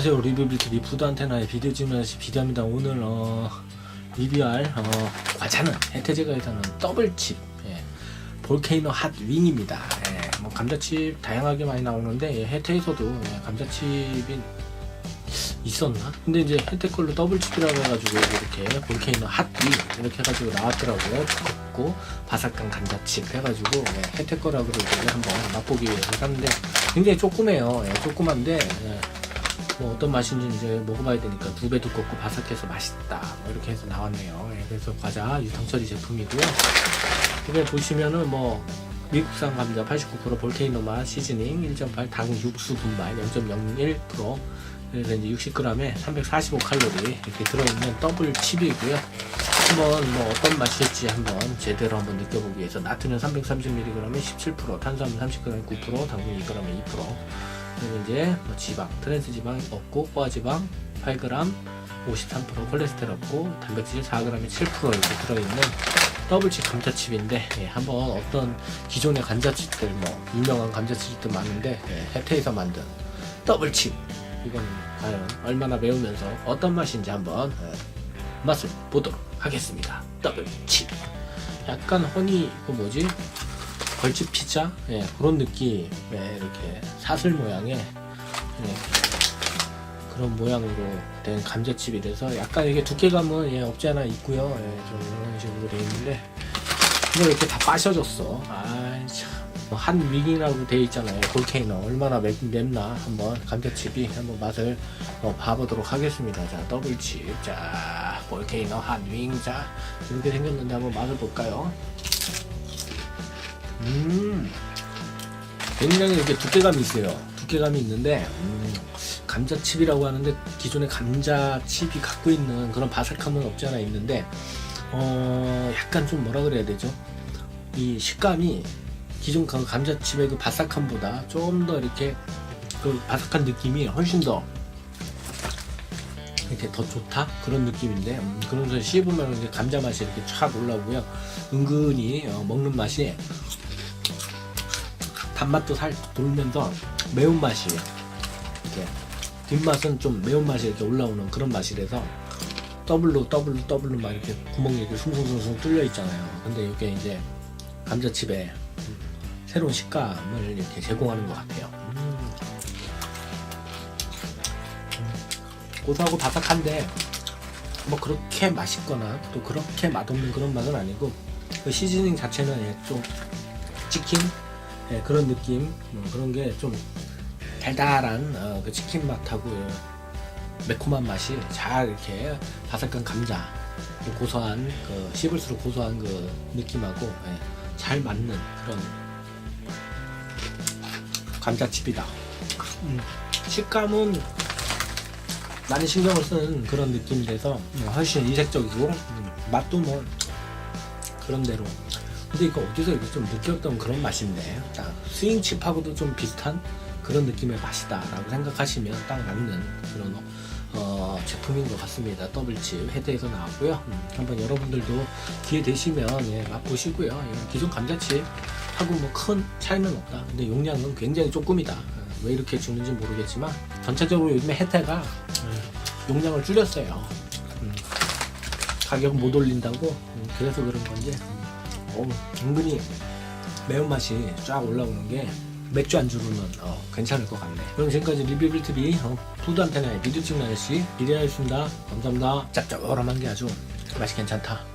안녕하세요. 리뷰빌트 리푸드 안테나의 비디오 찍는시 비디오입니다. 오늘 어, 리뷰할 어, 과자는 혜태제과에서는 더블칩 예, 볼케이노 핫 윙입니다. 예, 뭐 감자칩 다양하게 많이 나오는데 예, 혜태에서도 예, 감자칩이 있었나? 근데 이제 혜태 걸로 더블칩이라고 해가지고 이렇게 볼케이노 핫윙 이렇게 해가지고 나왔더라고요. 두껍고 바삭한 감자칩 해가지고 예, 혜태 거라고 그러고 한번 맛보기 위해서 샀는데 굉장히 조그매요. 예, 조그만데 예, 뭐 어떤 맛인지 이제 먹어봐야 되니까 두 배 두껍고 바삭해서 맛있다. 뭐 이렇게 해서 나왔네요. 예, 그래서 과자 유통 처리 제품이고요. 이게 보시면은 뭐 미국산 감자 89% 볼케이노 맛 시즈닝 1.8 당 육수 분말 0.01% 그래서 이제 60g에 345칼로리 이렇게 들어있는 더블 칩이고요. 한번 뭐 어떤 맛일지 한번 제대로 한번 느껴보기 위해서 나트륨 330mg에 17% 탄수화물 30g에 9% 당분 2g에 2% 그리고 이제 뭐 지방, 트랜스 지방 없고 포화지방 8g, 53% 콜레스테롤 없고 단백질 4g에 7% 이렇게 들어있는 더블칩 감자칩인데 예, 한번 어떤 기존의 감자칩들 뭐 유명한 감자칩들 많은데 예, 혜태에서 만든 더블칩. 이건 과연 얼마나 매우면서 어떤 맛인지 한번 예, 맛을 보도록 하겠습니다. 더블칩. 약간 허니 그 뭐지 벌집 피자 예, 그런 느낌의 이렇게 사슬 모양의 예, 그런 모양으로 된 감자칩이라서 약간 이게 두께감은 예, 없지 않아 있고요. 예, 좀 이런 식으로 돼 있는데 이거 이렇게 다 빠셔졌어. 아이 참. 한 윙이라고 돼 있잖아요. 볼케이노 얼마나 맵, 맵나 한번 감자칩이 한번 맛을 어, 봐보도록 하겠습니다. 자 더블칩 자 볼케이노 한윙자 이렇게 생겼는데 한번 맛을 볼까요? 음, 굉장히 이렇게 두께감이 있어요. 두께감이 있는데, 음, 감자칩이라고 하는데 기존의 감자칩이 갖고 있는 그런 바삭함은 없지 않아 있는데, 어, 약간 좀 뭐라 그래야 되죠? 이 식감이 기존 그 감자칩의 그 바삭함보다 좀 더 이렇게 그 바삭한 느낌이 훨씬 더 이렇게 더 좋다 그런 느낌인데 음, 그러면서 씹으면 이제 감자 맛이 이렇게 촥 올라오고요 은근히 어, 먹는 맛이 단맛도 살 돌면서 매운맛이 이렇게 뒷맛은 좀 매운맛이 이렇게 올라오는 그런 맛이라서 더블로 더블로 더블로 막 이렇게 구멍이 이렇게 숭숭숭숭 뚫려 있잖아요 근데 이게 이제 감자칩에 새로운 식감을 이렇게 제공하는 것 같아요 음. 고소하고 바삭한데 뭐 그렇게 맛있거나 또 그렇게 맛없는 그런 맛은 아니고 그 시즈닝 자체는 예, 좀 치킨 예, 그런 느낌 음, 그런 게 좀 달달한 어, 그 치킨 맛하고 예, 매콤한 맛이 잘 이렇게 바삭한 감자 그 고소한 그 씹을수록 고소한 그 느낌하고 예, 잘 맞는 그런 감자칩이다. 음, 식감은 많이 신경을 쓰는 그런 느낌이라서 음, 훨씬 이색적이고 음, 맛도 뭐 그런 대로 근데 이거 어디서 이렇게 좀 느꼈던 그런 맛인데 딱 스윙칩하고도 좀 비슷한 그런 느낌의 맛이다라고 생각하시면 딱 맞는 그런 어, 제품인 것 같습니다. 더블칩 헤드에서 나왔고요. 음, 한번 여러분들도 기회 되시면 예, 맛보시고요. 예, 기존 감자칩 하고 뭐 큰 차이는 없다. 근데 용량은 굉장히 조금이다. 어, 왜 이렇게 주는지 모르겠지만 전체적으로 요즘에 혜태가 예, 용량을 줄였어요. 음, 가격 못 올린다고 음, 그래서 그런 건지 음, 어, 은근히 매운맛이 쫙 올라오는 게 맥주 안주로는 어, 괜찮을 것 같네. 그럼 지금까지 리뷰빌트비 어, 푸드 비디오 찍는 아저씨 이래야겠습니다. 감사합니다. 짭짤한 게 아주 맛이 괜찮다.